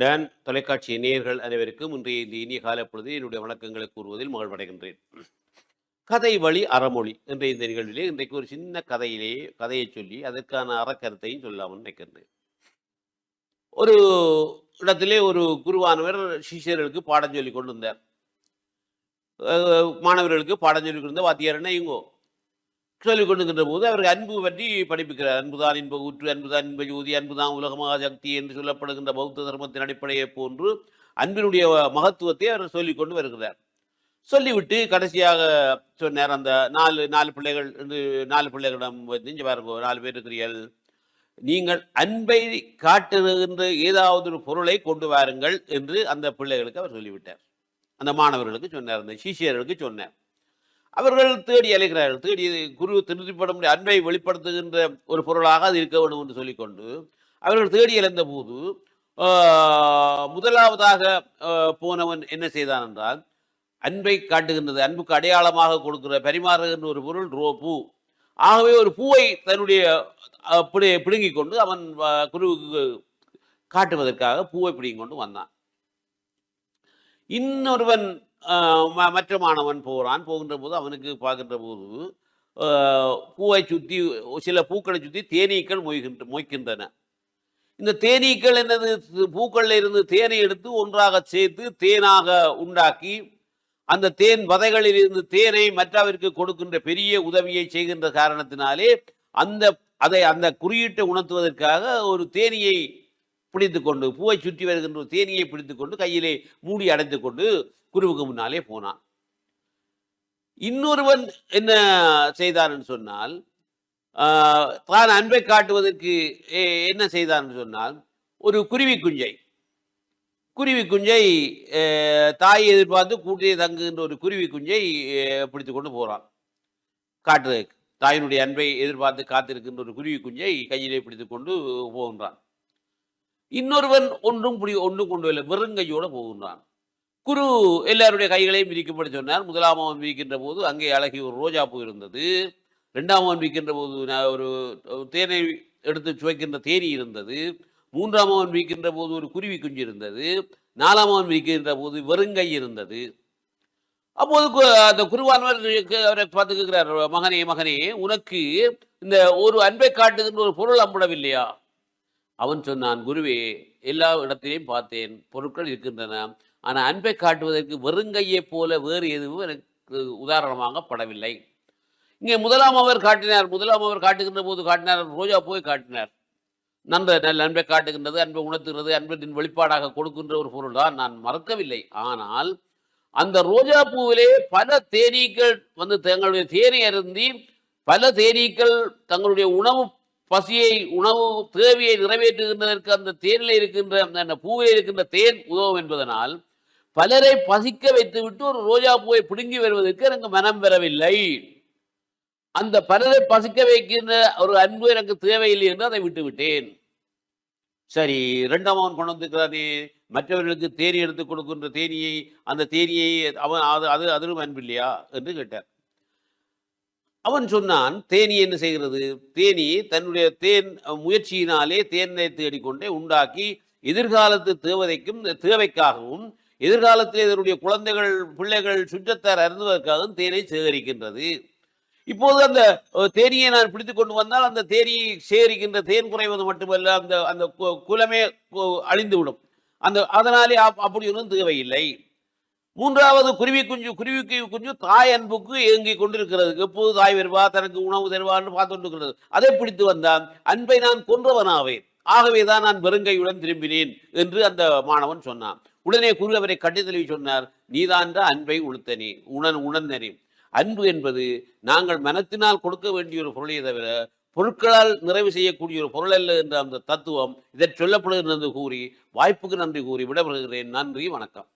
Don தொலைக்காட்சி நேயர்கள் அனைவருக்கும் இன்றைய இந்த இனிய காலப்பொழுது என்னுடைய வணக்கங்களை கூறுவதில் மகிழ்வடைகின்றேன். கதை வழி அறமொழி என்ற இந்த நிகழ்விலே இன்றைக்கு ஒரு சின்ன கதையிலே கதையை சொல்லி அதற்கான அறக்கருத்தையும் சொல்லாமல் நினைக்கின்றேன். ஒரு இடத்திலே ஒரு குருவானவர் சிஷ்யர்களுக்கு பாடம் சொல்லி கொண்டு வந்தார் மாணவர்களுக்கு பாடம் சொல்லி கொண்டு வாத்தியார் என்ன இங்கோ? சொல்லிக் கொண்டுகின்ற போது அவர்கள் அன்பு பற்றி படிப்புக்கிறார். அன்புதான் இன்ப ஊற்று அன்புதான் இன்ப ஜோதி அன்புதான் உலகமாக சக்தி என்று சொல்லப்படுகின்ற பௌத்த தர்மத்தின் அடிப்படையை போன்று அன்பினுடைய மகத்துவத்தை அவர் சொல்லிக் கொண்டு வருகிறார். சொல்லிவிட்டு கடைசியாக சொன்னார் அந்த நாலு நாலு பிள்ளைகள் என்று நாலு பிள்ளைகளிடம் வந்து பாருங்க நாலு பேர் இருக்கிறீர்கள் நீங்கள் அன்பை காட்டுகின்ற ஏதாவது ஒரு பொருளை கொண்டு வாருங்கள் என்று அந்த பிள்ளைகளுக்கு அவர் சொல்லிவிட்டார். அந்த மாணவர்களுக்கு சொன்னார் அந்த சிஷியர்களுக்கு சொன்னார். அவர்கள் தேடி அலைகிறார்கள். தேடி குரு திருப்திப்பட முடிய அன்பை வெளிப்படுத்துகின்ற ஒரு பொருளாக அது இருக்க வேண்டும் என்று சொல்லிக்கொண்டு அவர்கள் தேடி அலைந்த போது முதலாவதாக போனவன் என்ன செய்தான் என்றால் அன்பை காட்டுகின்றது அன்புக்கு அடையாளமாக கொடுக்கிற பரிமாறுகின்ற ஒரு பொருள் ரோ பூ. ஆகவே ஒரு பூவை தன்னுடைய பிடி பிடுங்கிக் கொண்டு அவன் குருவுக்கு காட்டுவதற்காக பூவை பிடுங்கிக் கொண்டு வந்தான். இன்னொருவன் மற்ற மாணவன் போகிறான் போகின்ற போது அவனுக்கு பார்க்கின்ற போது பூவை சுற்றி சில பூக்களை சுற்றி தேனீக்கள் மொய்கின்ற மொய்க்கின்றன. இந்த தேனீக்கள் என்னது? பூக்களில் இருந்து தேனை எடுத்து ஒன்றாக சேர்த்து தேனாக உண்டாக்கி அந்த தேன் வதைகளில் இருந்து தேனை மற்றவருக்கு கொடுக்கின்ற பெரிய உதவியை செய்கின்ற காரணத்தினாலே அந்த அதை அந்த குறியீட்டை உணர்த்துவதற்காக ஒரு தேனியை பிடித்து கொண்டு பூவை சுற்றி வருகின்ற ஒரு தேனியை பிடித்து கொண்டு கையிலே மூடி அடைத்து கொண்டு குருவுக்கு முன்னாலே போனான். இன்னொருவன் என்ன செய்தான்னு சொன்னால் தான் அன்பை காட்டுவதற்கு என்ன செய்தான்னு சொன்னால் ஒரு குருவி குஞ்சை. குருவி குஞ்சை தாயை எதிர்பார்த்து கூட்டிலே தங்குகின்ற ஒரு குருவி குஞ்சை பிடித்து கொண்டு போகிறான் காட்டுறதுக்கு. தாயினுடைய அன்பை எதிர்பார்த்து காத்திருக்கின்ற ஒரு குருவி குஞ்சை கையிலே பிடித்து கொண்டு போகின்றான். இன்னொருவன் ஒன்றும் புரிய ஒன்றும் கொண்டு வரல. வெறுங்கையோடு போகின்றான். குரு எல்லாருடைய கைகளையும் விரிக்கப்பட சொன்னார். முதலாம் அவன் விரிக்கின்ற போது அங்கே அழகி ஒரு ரோஜா பூ இருந்தது. ரெண்டாம் அவன் விரிக்கின்ற போது நான் ஒரு தேனை எடுத்து சுவைக்கின்ற தேனி இருந்தது. மூன்றாம் அவன் விரிக்கின்ற போது ஒரு குருவி குஞ்சு இருந்தது. நாலாம் அவன் விரிக்கின்ற போது வெறுங்கை இருந்தது. அப்போது கு- அந்த குருவானவர் அவரை பார்த்துக்கிறார் மகனே மகனே உனக்கு இந்த ஒரு அன்பை காட்டுதுன்னு ஒரு பொருள் அம்படவில்லையா? அவன் சொன்னான் குருவே எல்லா இடத்திலையும் பார்த்தேன் பொருட்கள் இருக்கின்றன. ஆனால் அன்பை காட்டுவதற்கு வெறுங்கையைப் போல வேறு எதுவும் எனக்கு உதாரணமாக படவில்லை. இங்கே முதலாம் அவர் காட்டினார் முதலாம் அவர் காட்டுகின்ற போது காட்டினார் ரோஜா போய் காட்டினார். நன்ற நல்ல அன்பை காட்டுகின்றது அன்பை உணர்த்துகிறது அன்பின் வெளிப்பாடாக கொடுக்கின்ற ஒரு பொருள் தான் நான் மறக்கவில்லை. ஆனால் அந்த ரோஜா பூவிலே பல தேனீக்கள் வந்து தங்களுடைய தேனை அருந்தி பல தேனீக்கள் தங்களுடைய உணவு பசியை உணவு தேவையை நிறைவேற்றுகின்றதற்கு அந்த தேனில் இருக்கின்ற அந்த- அந்த பூவில் இருக்கின்ற தேன் உதவும் என்பதனால் பலரை பசிக்க வைத்துவிட்டு ஒரு ரோஜா பூவை பிடுங்கி வருவதற்கு எனக்கு மனம் பெறவில்லை அந்த பலரை பசிக்க வைக்கின்ற ஒரு அன்பு எனக்கு தேவையில்லை என்று அதை விட்டுவிட்டேன். சரி இரண்டாம் அவன் கொண்டு வந்திருக்கிறானே மற்றவர்களுக்கு தேனி எடுத்து கொடுக்கின்ற தேனியை அந்த தேனியை அவன் அது அது அதிலும் அன்பில்லையா? என்று கேட்டார். அவன் சொன்னான் தேனி என்ன செய்கிறது? தேனி தன்னுடைய தேன் முயற்சியினாலே தேனை தேடிக்கொண்டே உண்டாக்கி எதிர்காலத்து தேவதைக்கும் தேவைக்காகவும் எதிர்காலத்தில் இதனுடைய குழந்தைகள் பிள்ளைகள் சுற்றத்தார் அருந்துவதற்காகவும் தேனை சேகரிக்கின்றது. இப்போது அந்த தேனியை நான் பிடித்து கொண்டு வந்தால் அந்த தேனியை சேகரிக்கின்ற தேன் குறைவது மட்டுமல்ல அந்த அந்த கு- குலமே அழிந்துவிடும். அந்த அதனாலே அப்படி ஒன்றும் தேவையில்லை. மூன்றாவது குருவி குஞ்சு குருவி குஞ்சு தாய் அன்புக்கு ஏங்கி கொண்டிருக்கிறது. எப்போது தாய் வருவா? தனக்கு உணவு தருவான்னு பார்த்து கொண்டிருக்கிறது அதை பிடித்து வந்தான். அன்பை நான் கொன்றவனாவேன் ஆகவேதான் நான் வெறுங்கையுடன் திரும்பினேன் என்று அந்த மாணவன் சொன்னான். உடனே குரு அவரை கட்டித்தழுவி சொன்னார் நீதான் அன்பை உளுத்தனி. உணன் உணர்ந்தனே. அன்பு என்பது நாங்கள் மனத்தினால் கொடுக்க வேண்டிய ஒரு பொருளை தவிர பொருட்களால் நிறைவு செய்யக்கூடிய ஒரு பொருள் அல்ல என்ற அந்த தத்துவம் இதை சொல்லப்படுகிறது என்று கூறி வாய்ப்புக்கு நன்றி கூறி விடப்படுகிறேன் நன்றி வணக்கம்.